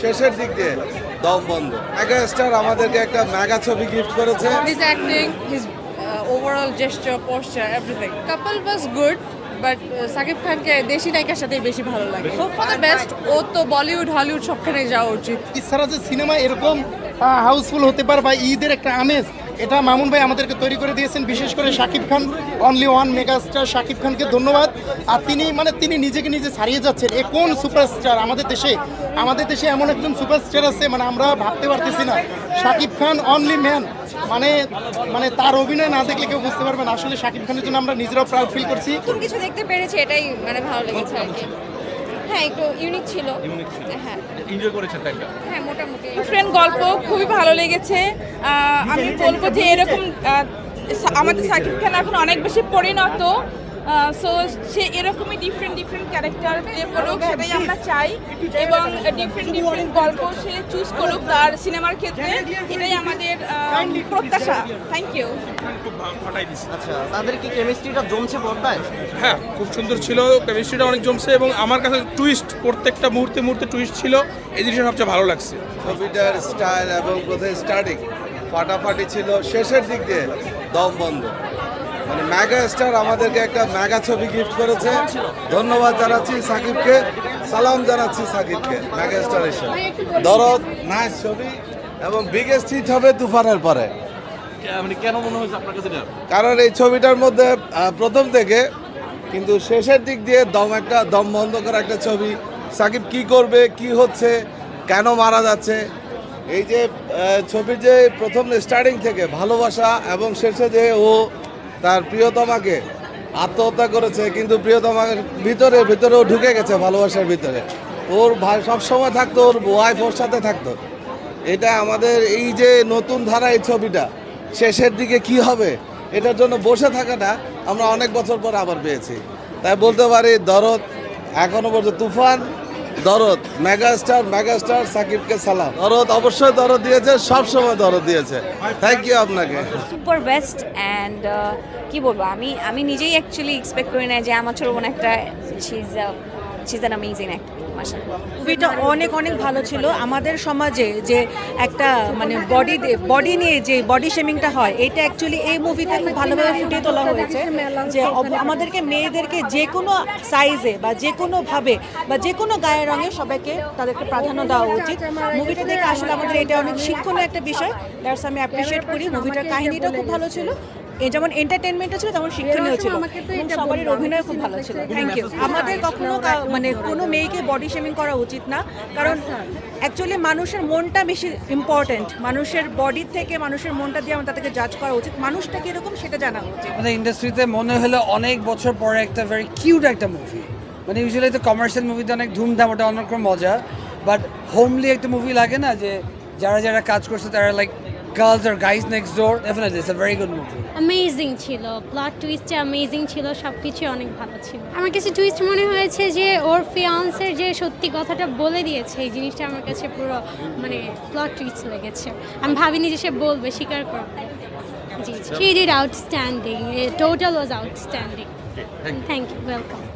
শেষের দিক দিয়ে। দম বন্ধ। মেগা স্টার আমাদেরকে একটা মেগা ছবি গিফট করেছে। His acting his overall gesture poster everything couple was good but but Sakib খানকে দেশি নায়িকার সাথে বেশি ভালো লাগে। হোপ ফর দ্য বেস্ট ও তো বলিউড হলিউড সবখানে যাওয়া উচিত। ইচ্ছারা যে সিনেমা এরকম হাউসফুল হতে পারে বা ঈদের একটা আমেজ এটা মামুন ভাই আমাদেরকে তৈরি করে দিয়েছেন, বিশেষ করে Shakib Khan only one megastar Shakib খানকে ধন্যবাদ। আর তিনি মানে তিনি নিজেকে নিজে ছাড়িয়ে যাচ্ছেন। এ কোন সুপারস্টার আমাদের দেশে আমাদের দেশে এমন একজন সুপারস্টার আছে মানে আমরা ভাবতে পারতেছি না। শাকিব খান অনলি ম্যান মানে মানে তার অভিনয় না দেখলে কেউ বুঝতে পারবে না। আসলে শাকিব খানের জন্য আমরা নিজেরাও প্রাউড ফিল করছি। কিছু দেখতে পেরেছি, এটাই মানে ভালো লেগেছে হ্যাঁ একটু ইউনিক ছিল। হ্যাঁ। এনজয় করেছেন তাইটা হ্যাঁ মোটামুটি ফ্রেন্ড গল্প খুবই ভালো লেগেছে। আমি বলব যে এরকম আমাদের সাকিব খান এখন অনেক বেশি পরিণত। সো সে এরকমই ডিফারেন্ট ডিফারেন্ট ক্যারেক্টার প্লে করুক সেটাই আমরা চাই এবং ডিফারেন্ট ডিফারেন্ট গল্প সে চুজ করুক তার সিনেমার ক্ষেত্রে এটাই আমাদের প্রত্যাশা। থ্যাংক ইউ আচ্ছা তাদের কি কেমিস্ট্রিটা জমছে পর্দায়? হ্যাঁ খুব সুন্দর ছিল কেমিস্ট্রিটা অনেক জমছে এবং আমার কাছে টুইস্ট প্রত্যেকটা মুহূর্তে মুহূর্তে টুইস্ট ছিল এই জিনিসটা সবচেয়ে ভালো লাগছে। ছবিটার স্টাইল এবং প্রথমে স্টার্টিং ফাটাফাটি ছিল শেষের দিক দিয়ে দম বন্ধ। মানে মেগা স্টার আমাদেরকে একটা মেগা ছবি গিফট করেছে। ধন্যবাদ জানাচ্ছি সাকিবকে। সালাম জানাচ্ছি সাকিবকে ম্যাগা স্টার হিসেবে। দরদ নাইস ছবি এবং বিগেস্ট হিট হবে তুফানের পরে। মানে কারণ এই ছবিটার মধ্যে প্রথম থেকে কিন্তু শেষের দিক দিয়ে দম একটা দম বন্ধ করা একটা ছবি। সাকিব কি করবে কি হচ্ছে কেন মারা যাচ্ছে? এই যে ছবির যে প্রথম স্টার্টিং থেকে ভালোবাসা এবং শেষে যে ও তার প্রিয়তমাকে আত্মহত্যা করেছে, কিন্তু প্রিয়তমার ভিতরে, ভিতরেও ঢুকে গেছে ভালোবাসার ভিতরে। ওর ভাই সবসময় থাকতো, ওর ওয়াইফ ওর সাথে থাকতো। এটা আমাদের এই যে নতুন ধারা এই ছবিটা, শেষের দিকে কি হবে, এটার জন্য বসে থাকাটা আমরা অনেক বছর পর আবার পেয়েছি। তাই বলতে পারি, দরদ এখনও পর্যন্ত তুফান দরদ। মেগাস্টার মেগাস্টার সাকিবকে সালাম। দরদ অবশ্যই দরদ দিয়েছে সব সময় দরদ দিয়েছে। থ্যাংক ইউ আপনাকে। সুপার বেস্ট অ্যান্ড কি বলব আমি আমি নিজেই অ্যাকচুয়ালি এক্সপেক্ট করি না যে আমার ছোট বোন একটা she's she's an amazing actor মাশাআল্লাহ। মুভিটা অনেক অনেক ভালো ছিল। আমাদের সমাজে যে একটা মানে বডি বডি নিয়ে যে বডি শেমিংটা হয়, এটা অ্যাকচুয়ালি এই মুভিতে খুব ভালোভাবে ফুটিয়ে তোলা হয়েছে যে আমাদেরকে, মেয়েদেরকে যে কোনো সাইজে বা যে কোনোভাবে বা যে কোনো গায়ের রঙে সবাইকে তাদেরকে প্রাধান্য দেওয়া উচিত। মুভিটা দেখে আসলে আমাদের এটা অনেক শিক্ষণীয় একটা বিষয়। দ্যাটস আমি অ্যাপ্রিসিয়েট করি। মুভিটার কাহিনীটাও খুব ভালো ছিল। যেমন এন্টারটেনমেন্টও ছিল তেমন শিক্ষণীয় ছিল। সবারই অভিনয় খুব ভালো ছিল। থ্যাংক ইউ আমাদের কখনো মানে কোনো মেয়েকে বডি শেমিং করা উচিত না। কারণ অ্যাকচুয়ালি মানুষের মনটা বেশি ইম্পর্ট্যান্ট মানুষের বডি থেকে মানুষের মনটা দিয়ে আমাদের তাদেরকে জাজ করা উচিত। মানুষটা কীরকম সেটা জানা উচিত। আমাদের ইন্ডাস্ট্রিতে মনে হলো অনেক বছর পরে একটা ভেরি কিউট একটা মুভি মানে ইউজুয়ালি তো কমার্শিয়াল মুভিতে অনেক ধুমধাম ওটা অন্যরকম মজা। বাট হোমলি একটা মুভি লাগে না যে যারা যারা কাজ করছে তারা like girls R guys next door definitely it's a very good movie amazing ছিল। প্লট টুইস্টে অ্যামেজিং ছিল। সব কিছু অনেক ভালো ছিল। আমার কাছে টুইস্ট মনে হয়েছে যে ওর ফিয়ান্সের যে সত্যি কথাটা বলে দিয়েছে এই জিনিসটা আমার কাছে পুরো মানে প্লট টুইস্ট লেগেছে। আমি ভাবিনি যে সে বলবে স্বীকার করবে। জি she did outstanding total was outstanding thank you welcome